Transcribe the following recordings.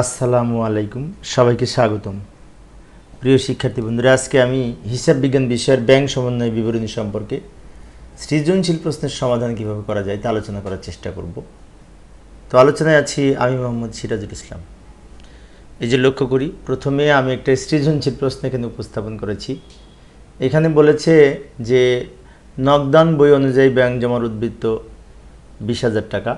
আসসালামু আলাইকুম, সবাইকে স্বাগতম। প্রিয় শিক্ষার্থী বন্ধুরা, আজকে আমি হিসাব বিজ্ঞান বিষয়ের ব্যাংক সমন্বয় বিবরণী সম্পর্কে সৃজনশীল প্রশ্নের সমাধান কীভাবে করা যায় তা আলোচনা করার চেষ্টা করব। তো আলোচনায় আছি আমি মোহাম্মদ সিরাজুল ইসলাম। এই যে লক্ষ্য করি, প্রথমে আমি একটা সৃজনশীল প্রশ্ন এখানে উপস্থাপন করেছি। এখানে বলেছে যে, নগদান বই অনুযায়ী ব্যাংক জমার উদ্বৃত্ত বিশ হাজার টাকা।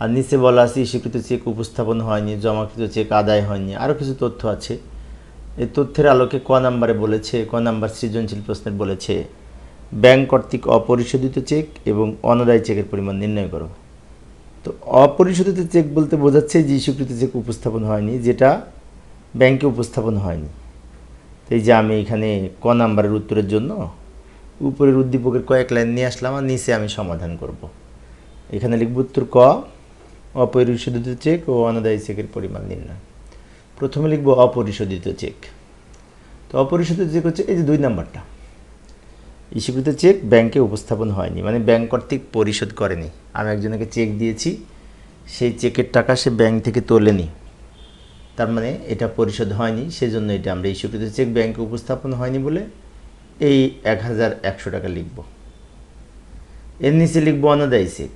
আর নিচে বলা আছে স্বীকৃত চেক উপস্থাপন হয়নি, জমাকৃত চেক আদায় হয়নি। আরও কিছু তথ্য আছে। এই তথ্যের আলোকে ক নাম্বারে বলেছে, ক নাম্বার সৃজনশীল প্রশ্নের বলেছে, ব্যাংক কর্তৃক অপরিশোধিত চেক এবং অনাদায় চেকের পরিমাণ নির্ণয় করো। তো অপরিশোধিত চেক বলতে বোঝাচ্ছে যে স্বীকৃত চেক উপস্থাপন হয়নি, যেটা ব্যাংকে উপস্থাপন হয়নি। তো এই যে আমি এখানে ক নাম্বারের উত্তরের জন্য উপরের উদ্দীপকের কয়েক লাইন নিয়ে আসলাম আর নিচে আমি সমাধান করব। এখানে লিখব উত্তর ক। অপরিশোধিত চেক ও অনাদায়ী চেকের পরিমাণ নির্ণয়। প্রথমে লিখব অপরিশোধিত চেক। তো অপরিশোধিত চেক হচ্ছে এই যে দুই নাম্বারটা। স্বীকৃত চেক ব্যাংকে উপস্থাপন হয়নি মানে ব্যাংক কর্তৃক পরিশোধ করেনি। আমি একজনকে চেক দিয়েছি, সেই চেকের টাকা সে ব্যাংক থেকে তোলেনি। তার মানে এটা পরিশোধ হয়নি, সেজন্য এটা আমরা স্বীকৃত চেক ব্যাংকে উপস্থাপন হয়নি বলে এই এক হাজার একশো টাকা লিখব। এর নিচে লিখব অনাদায়ী চেক।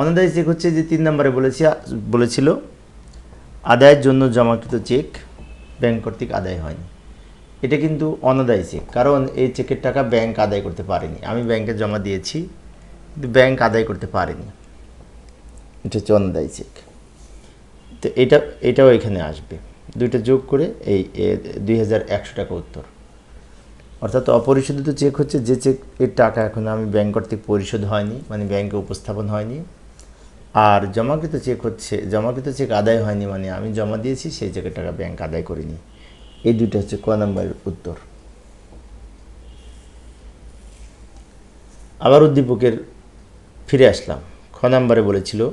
অনাদায়ী চেক হচ্ছে যে তিন নম্বরে বলেছি, বলেছিল, আদায়ের জন্য জমাকৃত চেক ব্যাংক কর্তৃক আদায় হয়নি। এটা কিন্তু অনাদায় চেক কারণ এই চেকের টাকা ব্যাংক আদায় করতে পারেনি। আমি ব্যাংকে জমা দিয়েছি, কিন্তু ব্যাংক আদায় করতে পারেনি। এটা হচ্ছে অনাদায় চেক তো এটা, এটাও এখানে আসবে। দুইটা যোগ করে এই দুই হাজার একশো টাকা উত্তর। অর্থাৎ অপরিশোধিত চেক হচ্ছে, যে চেক এর টাকা এখন আমি ব্যাংক কর্তৃক পরিশোধ হয়নি মানে ব্যাংকে উপস্থাপন হয়নি আর জমাকৃত চেক হচ্ছে জমাকৃত চেক আদায় হয়নি মানে আমি জমা দিয়েছি, সেই চেকের টাকা ব্যাংক আদায় করিনি। এই দুটো হচ্ছে ক নম্বরের উত্তর। আবার উদ্দীপকের ফিরে আসলাম। খ নম্বরে বলেছিল,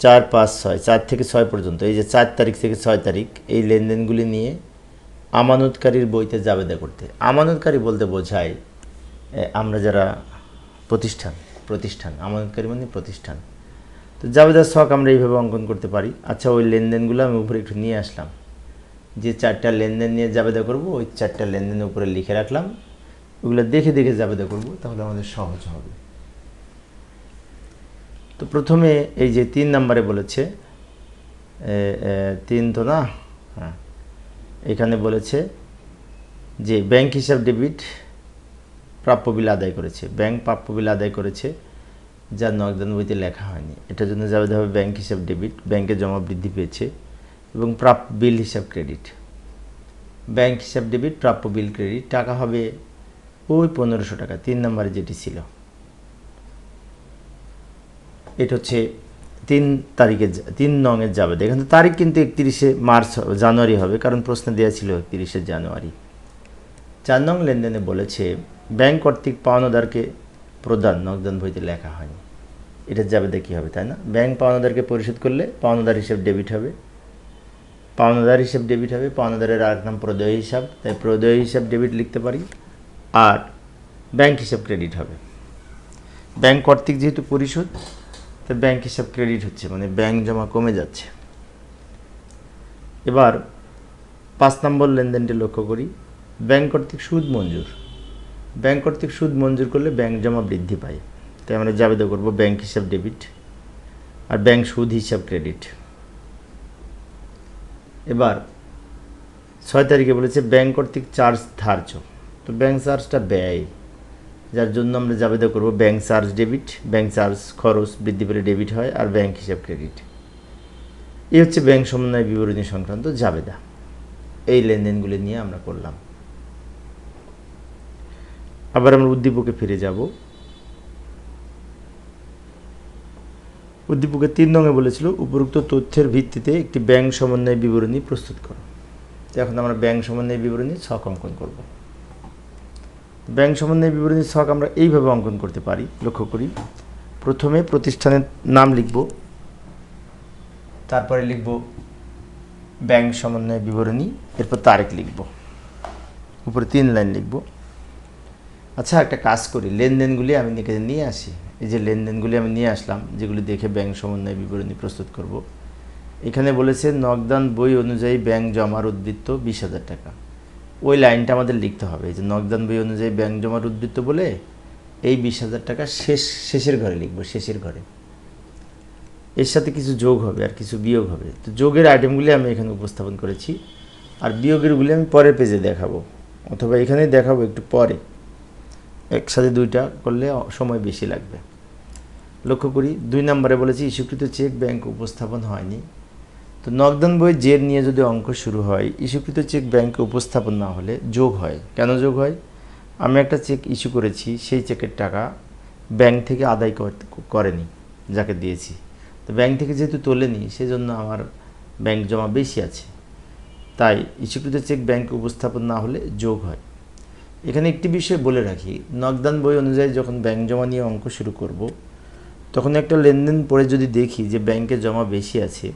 চার পাঁচ ছয়, চার থেকে ছয় পর্যন্ত, এই যে চার তারিখ থেকে ছয় তারিখ, এই লেনদেনগুলি নিয়ে আমানতকারীর বইতে জাবেদা করতে। আমানতকারী বলতে বোঝায় আমরা যারা প্রতিষ্ঠান প্রতিষ্ঠান, আমানতকারী মানে প্রতিষ্ঠান। তো জাবেদার শখ আমরা এইভাবে অঙ্কন করতে পারি। আচ্ছা ওই লেনদেনগুলো আমি উপরে একটু নিয়ে আসলাম। যে চারটা লেনদেন নিয়ে জাবেদা করব, ওই চারটা লেনদেনের উপরে লিখে রাখলাম। ওগুলো দেখে দেখে জাবেদা করব, তাহলে আমাদের সহজ হবে। তো প্রথমে এই যে তিন নাম্বারে বলেছে তিন তো না? হ্যাঁ। এখানে বলেছে যে, ব্যাংক হিসাব ডেবিট প্রাপ্য বিল আদায় করেছে। ব্যাংক প্রাপ্য বিল আদায় করেছে যা নগদান বইতে লেখা হয়নি। এটার জন্য যাবে হবে ব্যাংক হিসাব ডেবিট ব্যাংকে জমা বৃদ্ধি পেয়েছে এবং প্রাপ্য বিল হিসাব ক্রেডিট ব্যাংক হিসাব ডেবিট প্রাপ্য বিল ক্রেডিট টাকা হবে ওই পনেরোশো টাকা, তিন নম্বরে যেটি ছিল। এটা হচ্ছে তিন তারিখে তিন নঙের যাবে। এখানে তারিখ কিন্তু একত্রিশে মার্চ, জানুয়ারি হবে, কারণ প্রশ্ন দেওয়া ছিল একত্রিশে জানুয়ারি। চার নং লেনদেনে বলেছে ব্যাংক কর্তৃক পাওনাদারকে প্রদান নগদান বইতে লেখা হয়নি এটা যাবে কী হবে, তাই না? ব্যাংক পাওনাদারকে পরিশোধ করলে পাওনাদার হিসেব ডেবিট হবে। পাওনাদার হিসেব ডেবিট হবে, পাওনাদারের আরেক নাম প্রদেয় হিসাব, তাই প্রদেয় হিসাব ডেবিট লিখতে পারি। আর ব্যাংক হিসাব ক্রেডিট হবে। ব্যাংক কর্তৃক যেহেতু পরিশোধ তো ব্যাংক হিসাব ক্রেডিট হচ্ছে মানে ব্যাংক জমা কমে যাচ্ছে। এবার পাঁচ নম্বর লেনদেনটি লক্ষ্য করি। ব্যাংক কর্তৃক সুদ মঞ্জুর। ব্যাংক কর্তৃক সুদ মঞ্জুর করলে ব্যাংক জমা বৃদ্ধি পায়। তাই আমরা জাবেদা করব ব্যাংক হিসাব ডেবিট আর ব্যাংক সুদ হিসাব ক্রেডিট। এবার ছয় তারিখে বলেছে ব্যাংক কর্তৃক চার্জ ধার্য। তো ব্যাংক চার্জটা ব্যয়। যার জন্য আমরা জাবেদা করব bank charge debit, bank charge খরচ বৃদ্ধি পেলে ডেবিট হয় আর ব্যাংক হিসাব ক্রেডিট। এই হচ্ছে ব্যাংক সমন্বয় বিবরণী সংক্রান্ত জাবেদা এই লেনদেনগুলি নিয়ে আমরা করলাম। আবার আমরা উদ্দীপকে ফিরে যাব। উদ্দীপকে তিন রঙে বলেছিল, উপরোক্ত তথ্যের ভিত্তিতে একটি ব্যাংক সমন্বয় বিবরণী প্রস্তুত করো। এখন আমরা ব্যাংক সমন্বয় বিবরণী ছক অঙ্কন করব। ব্যাংক সমন্বয় বিবরণী ছক আমরা এইভাবে অঙ্কন করতে পারি, লক্ষ্য করি। প্রথমে প্রতিষ্ঠানের নাম লিখব, তারপরে লিখব ব্যাংক সমন্বয় বিবরণী, এরপর তারিখ লিখব। উপরে তিন লাইন লিখব। আচ্ছা একটা কাজ করি, লেনদেনগুলি আমি এখানে নিয়ে আসি। এই যে লেনদেনগুলি আমি নিয়ে আসলাম, যেগুলি দেখে ব্যাংক সমন্বয় বিবরণী প্রস্তুত করব। এখানে বলেছে নগদান বই অনুযায়ী ব্যাংক জমার উদ্বৃত্ত বিশ হাজার টাকা। ওই লাইনটা আমাদের লিখতে হবে যে নগদান বই অনুযায়ী ব্যাংক জমার উদ্বৃত্ত বলে এই বিশ হাজার টাকা শেষ, শেষের ঘরে লিখব, শেষের ঘরে। এর সাথে কিছু যোগ হবে আর কিছু বিয়োগ হবে। তো যোগের আইটেমগুলি আমি এখানে উপস্থাপন করেছি, আর বিয়োগেরগুলি আমি পরের পেজে দেখাবো, অথবা এখানেই দেখাবো একটু পরে। একসাথে দুইটা করলে সময় বেশি লাগবে। লক্ষ্য করি, দুই নম্বরে বলেছি, ইস্যুকৃত চেক ব্যাংক উপস্থাপন হয়নি। তো নগদান বই জের নিয়ে যদি অঙ্ক শুরু হয়, ইস্যুকৃত চেক ব্যাংকে উপস্থাপন না হলে যোগ হয়। কেন যোগ হয়? আমি একটা চেক ইস্যু করেছি, সেই চেকের টাকা ব্যাংক থেকে আদায় করেনি, যাকে দিয়েছি। তো ব্যাংক থেকে যেহেতু তোলেনি, সেজন্য আমার ব্যাংক জমা বেশি আছে। তাই ইস্যুকৃত চেক ব্যাংকে উপস্থাপন না হলে যোগ হয়। এখানে একটি বিষয় বলে রাখি, নগদান বই অনুযায়ী যখন ব্যাংক জমা নিয়ে অঙ্ক শুরু করব, তখন একটা লেনদেন পরে যদি দেখি যে ব্যাংকে জমা বেশি আছে,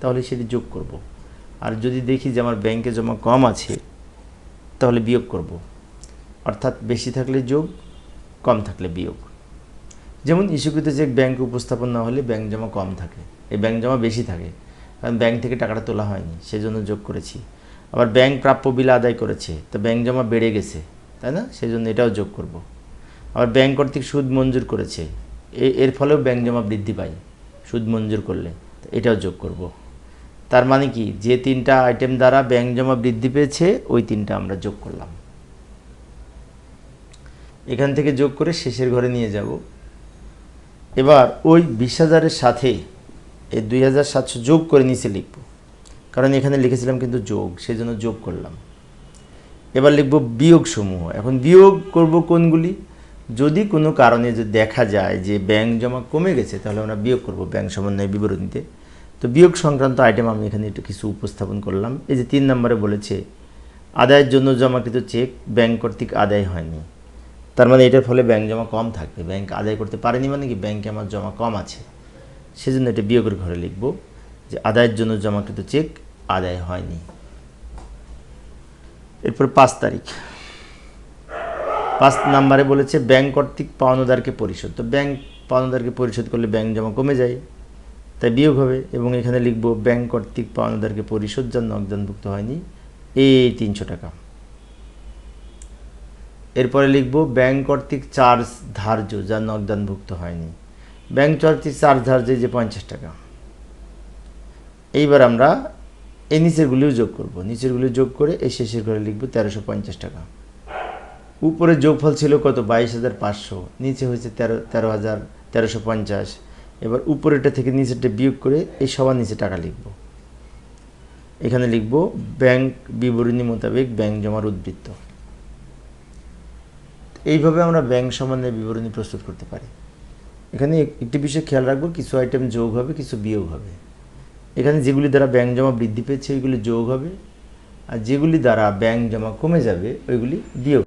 তাহলে সেটি যোগ করব। আর যদি দেখি যে আমার ব্যাংকে জমা কম আছে, তাহলে বিয়োগ করব। অর্থাৎ বেশি থাকলে যোগ, কম থাকলে বিয়োগ। যেমন ইস্যুকৃত চেক ব্যাংকে উপস্থাপন না হলে ব্যাংক জমা কম থাকে, এই ব্যাংক জমা বেশি থাকে, কারণ ব্যাংক থেকে টাকাটা তোলা হয়নি, সেজন্য যোগ করেছি। আবার ব্যাংক প্রাপ্য বিল আদায় করেছে, তো ব্যাংক জমা বেড়ে গেছে তাই না? সেজন্য এটাও যোগ করব। আবার ব্যাংক কর্তৃক সুদ মঞ্জুর করেছে। এর ফলেও ব্যাংক জমা বৃদ্ধি পায়, সুদ মঞ্জুর করলে। এটাও যোগ করব। তার মানে কি? যে তিনটা আইটেম দ্বারা ব্যাংক জমা বৃদ্ধি পেয়েছে, ওই তিনটা আমরা যোগ করলাম। এখান থেকে যোগ করে শেষের ঘরে নিয়ে যাব। এবার ওই বিশ হাজারের সাথে এই দুই হাজার সাতশো যোগ করে নিচে লিখব। কারণ এখানে লিখেছিলাম কিন্তু যোগ সেই জন্য যোগ করলাম। এবার লিখব বিয়োগ সমূহ এখন বিয়োগ করব কোনগুলি? যদি কোনো কারণে যদি দেখা যায় যে ব্যাংক জমা কমে গেছে, তাহলে আমরা বিয়োগ করব ব্যাংক সমন্বয় বিবরণীতে। তো বিয়োগ সংক্রান্ত আইটেম আমি এখানে একটু কিছু উপস্থাপন করলাম। এই যে তিন নম্বরে বলেছে, আদায়ের জন্য জমাকৃত চেক ব্যাংক কর্তৃক আদায় হয়নি। তার মানে এটার ফলে ব্যাংক জমা কম থাকবে। ব্যাংক আদায় করতে পারেনি মানে কি? ব্যাংকে আমার জমা কম আছে। সেজন্য এটা বিয়োগের ঘরে লিখব যে, আদায়ের জন্য জমাকৃত চেক আদায় হয়নি। এরপর পাঁচ তারিখ। পাঁচ নাম্বারে বলেছে ব্যাংক কর্তৃক পাওনাদারকে পরিশোধ। তো ব্যাংক পাওনাদারকে পরিশোধ করলে ব্যাংক জমা কমে যায়, তাই বিয়োগ হবে এবং এখানে লিখব ব্যাংক কর্তৃক পাওনাদারকে পরিশোধ যার নগদানভুক্ত হয়নি, এই তিনশো টাকা। এরপরে লিখব ব্যাংক কর্তৃক চার্জ ধার্য যা নগদানভুক্ত হয়নি। ব্যাংক কর্তৃক চার্জ ধার্য যে পঞ্চাশ টাকা। এইবার আমরা এই নিচেরগুলিও যোগ করব। নিচেরগুলি যোগ করে এই শেষের ঘরে লিখব তেরোশো পঞ্চাশ টাকা। উপরে যোগফল ছিল কত? বাইশ হাজার পাঁচশো। নিচে হয়েছে তেরো তেরো হাজার, তেরোশো পঞ্চাশ। এবার উপরেটা থেকে নিচেরটা বিয়োগ করে এই সবার নিচে টাকা লিখব। এখানে লিখব, ব্যাংক বিবরণী মোতাবেক ব্যাংক জমার উদ্বৃত্ত। এইভাবে আমরা ব্যাংক সম্বন্ধে বিবরণী প্রস্তুত করতে পারি। এখানে একটি বিষয় খেয়াল রাখব, কিছু আইটেম যোগ হবে, কিছু বিয়োগ হবে। এখানে যেগুলি দ্বারা ব্যাংক জমা বৃদ্ধি পেয়েছে, ওইগুলি যোগ হবে। আর যেগুলি দ্বারা ব্যাংক জমা কমে যাবে, ওইগুলি বিয়োগ